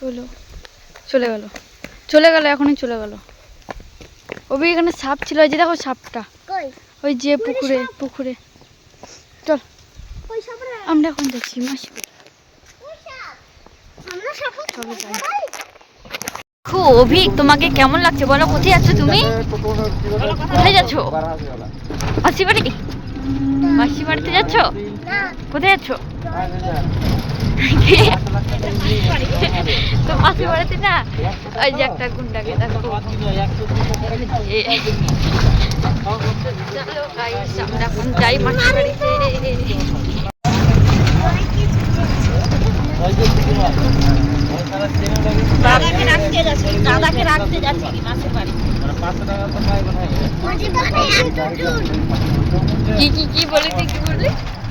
চলো। চলে গেল। চলে গেল এখনই চলে গেল। ওবি এখানে সাপ ছিল ওই যে দেখো সাপটা। ওই যে পুকুরে পুকুরে। চল। আমরা এখন যাচ্ছি মাসি। অভিক তোমাকে কেমন লাগছে বলো? কোথায় যাচ্ছ তুমি? কোথায় যাচ্ছ? মাসি বাড়ি? মাসি বাড়িতে যাচ্ছ? কোথায় যাচ্ছ? তো মাসি বাড়িতে না ওই যে একটা গুন্ডাকে দেখো। চলো guys, আমরা এখন যাই মাসি বাড়িতে। দাদাকে রাখতে যাচ্ছি দাদাকে রাখতে যাচ্ছি কি মাসের বাড়ি? মাঝে বাড়ি এত দূর কি কি কি বলি কি বললি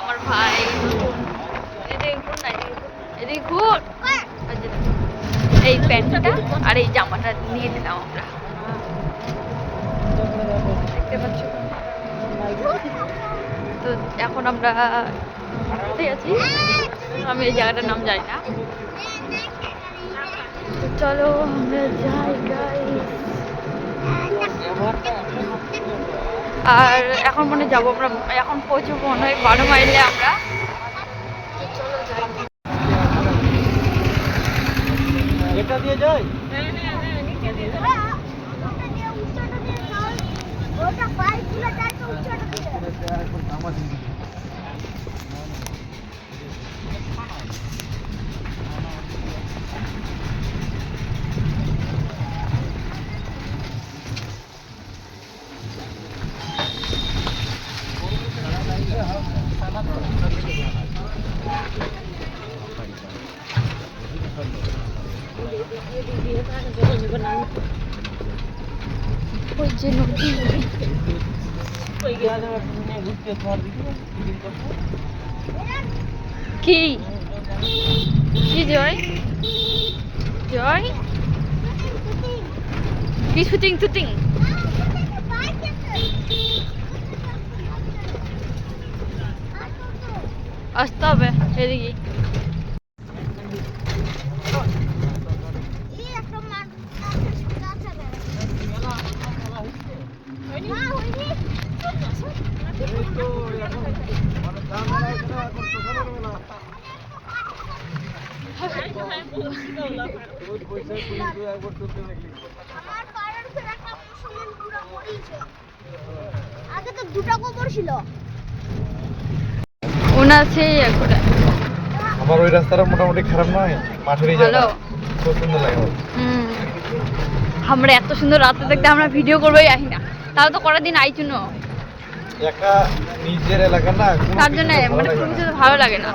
আমার ভাই। এই প্যান্টটা আর এই জামাটা নিয়ে নিলাম আমরা। দেখতে পাচ্ছ? তো এখন আমরা আছি? আমি এই জায়গাটার নাম জানি না। চলো আমরা guys। আর এখন মনে যাব আমরা এখন পৌঁছবো মনে হয় বারো মাইলে আমরা। তো চলো যাই? এটা দিয়ে যাই ওটা গুলো যায় তো উচ্চটা দিয়ে কি? কি জয়? জয়? কি শুটিং শুটিং? আসতে হবে এদিকে আগে তো দুটো ছিল ওনার সেই করে আমার ওই রাস্তাটা মোটামুটি খারাপ নয়? খুব সুন্দর লাগে হুম। আমরা এত সুন্দর রাস্তা দেখতে আমরা ভিডিও করবোই আসি না। তাও তো করার দিন আইছু না একা নিজের এলাকা না তার জন্য মানে কোনো কিছু ভালো লাগে না।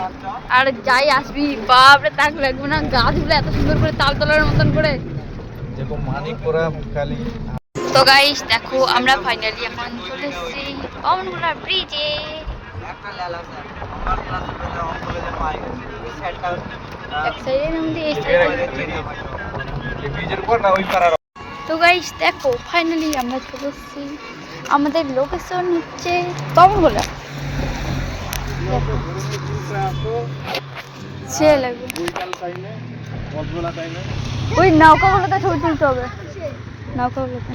আর যাই আসবি বাপরে তাক লাগবে না গাছগুলো এত সুন্দর করে তাল তলার মতন করে। যেরকম মানিক করা খালি তো গাইস দেখো আমরা ফাইনালি এখন চলে এসেছি পাউনগুলার ব্রিজে তো গাইস দেখো ফাইনালি আমরা চলে এসেছি। আমাদের লোকেশন হচ্ছে পাউনগুলা সে লাগবে। ওই নৌকাগুলোতে ছবি তুলতে হবে। নৌকাগুলোতে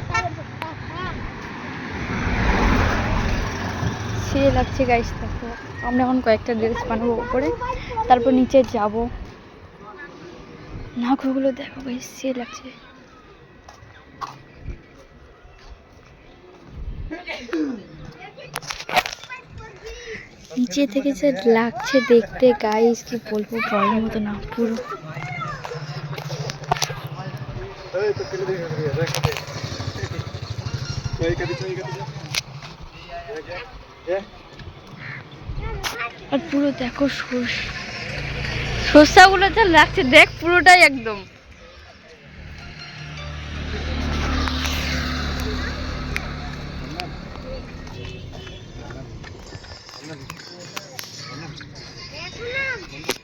সে লাগছে গাইস দেখো। আমরা এখন কয়েকটা ড্রেস বানাবো উপরে, তারপর নিচে যাব। নৌকাগুলো দেখো গাইস সে লাগছে। নিচে থেকে যে লাগছে দেখতে গাইস কি বলব, বলার মতো না, পুরো। আর পুরো দেখো সর্ষ। সর্ষাগুলো যা লাগছে, দেখ, পুরোটাই একদম।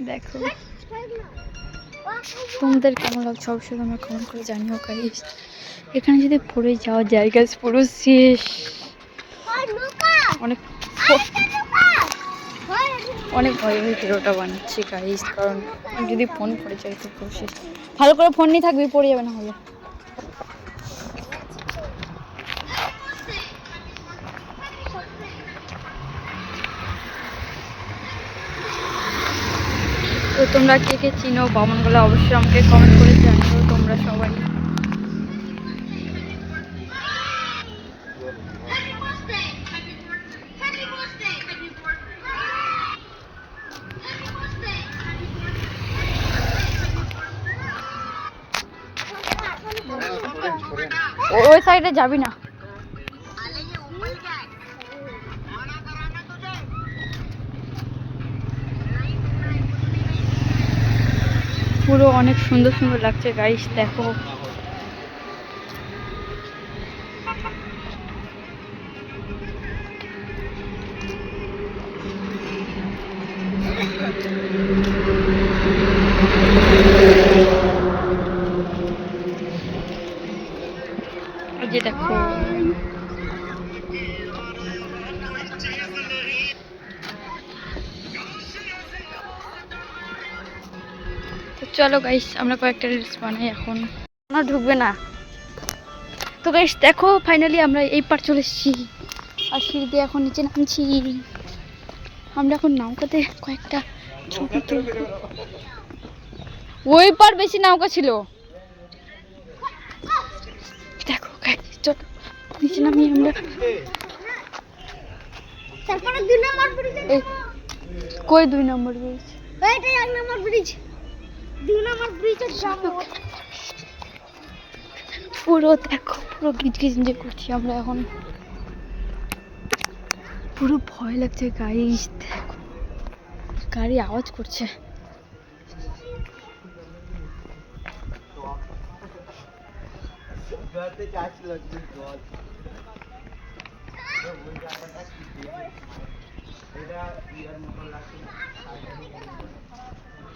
দেখো। তোমাদের কেমন লাগছে? অবশ্যই তোমরা কমেন্ট করে জানিও গাইস এখানে যদি পড়ে যাওয়া জায়গা পুরো শেষ। অনেক অনেক ভয় হয়ে ভিডিওটা বানাচ্ছি গাইস কারণ যদি ফোন পড়ে যায় তো পুরো শেষ। ভালো করে ফোন নিয়ে থাকবি পড়ে যাবে না হলে। তোমরা কে কে চিনো? বামনগুলো অবশ্যই আমাকে কমেন্ট করে জানিও তোমরা সবাই। ও- ওই সাইডে যাবি না। পুরো অনেক সুন্দর সুন্দর লাগছে গাইস দেখো। চলো গাইস আমরা কয়েকটা রিলস বানাই এখন। না ঢুকবে না। তো গাইস দেখো ফাইনালি আমরা এই পার চলে এসেছি। আর সিঁড়ি দিয়ে এখন নিচে নামছি। আমরা এখন নৌকাতে কয়েকটা ছবি তুলবো। ওই পার বেশি নৌকা ছিল। দেখো গাইস চলো নিচে নামি আমরা। তারপরে দুই নম্বর ব্রিজ কই দুই নম্বর ব্রিজ এক নম্বর ব্রিজ দুই নম্বর ব্রিজের যাব। পুরো দেখো পুরো গিজ গিজ যে করছি আমরা এখন। পুরো ভয় লাগছে গাইস দেখো। গাড়ি আওয়াজ করছে।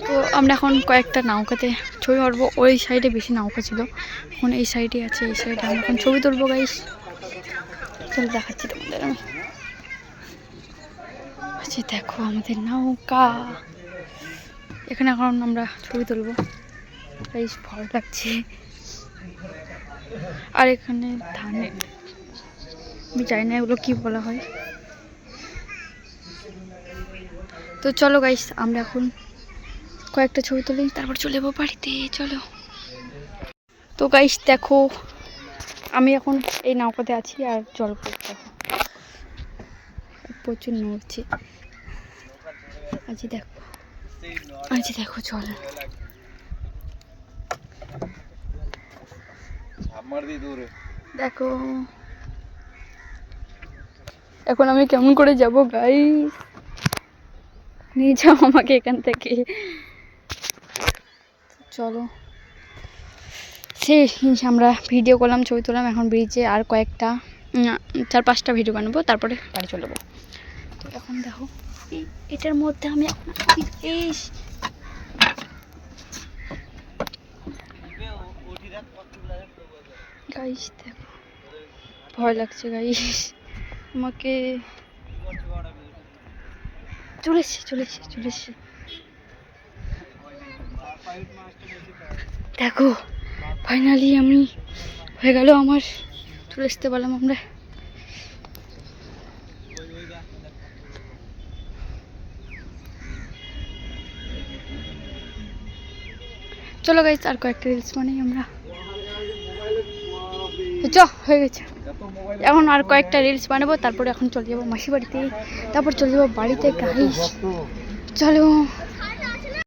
তো আমরা এখন কয়েকটা নৌকাতে ছবি মারবো। ওই সাইডে বেশি নৌকা ছিল। এখন এই সাইডে আছে, এই সাইডে আমরা এখন ছবি তুলবো গাইস চলো দেখাচ্ছি তোমাদের আমি। আচ্ছা দেখো আমাদের নৌকা। এখানে এখন আমরা ছবি তুলবো। বেশ ভালো লাগছে। আর এখানে ধানে। আমি জানি না এগুলো কী বলা হয়। তো চলো গাইস আমরা এখন কয়েকটা ছবি তুলি তারপর চলে যাব বাড়িতে, চলো। তো গাইস দেখো, আমি এখন এই নৌকাতে আছি আর জল দেখো প্রচুর নড়ছে। আজ দেখো আজ দেখো চল আমার দিয়ে দূরে দেখো, এখন আমি কেমন করে যাব গাইস নিয়ে যাও আমাকে এখান থেকে। চলো। শেষ আমরা ভিডিও করলাম, ছবি তুললাম, এখন ব্রিজে আর কয়েকটা চার পাঁচটা ভিডিও বানাবো, তারপরে বাড়ি চলে যাব। তো এখন দেখো এটার মধ্যে আমি গাইস দেখো, ভয় লাগছে গাইস আমাকে চলে এসছে, চলে চলে দেখো ফাইনালি আমি হয়ে গেল আমার। চলে আসতে পারলাম আমরা। চলো গাইছি আর কয়েকটা রিলস বানাই আমরা। চ, হয়ে গেছে। এখন আর কয়েকটা রিলস বানাবো, তারপরে এখন চলে যাব মাসি বাড়িতে। তারপর চলে যাব বাড়িতে গাইস চলো।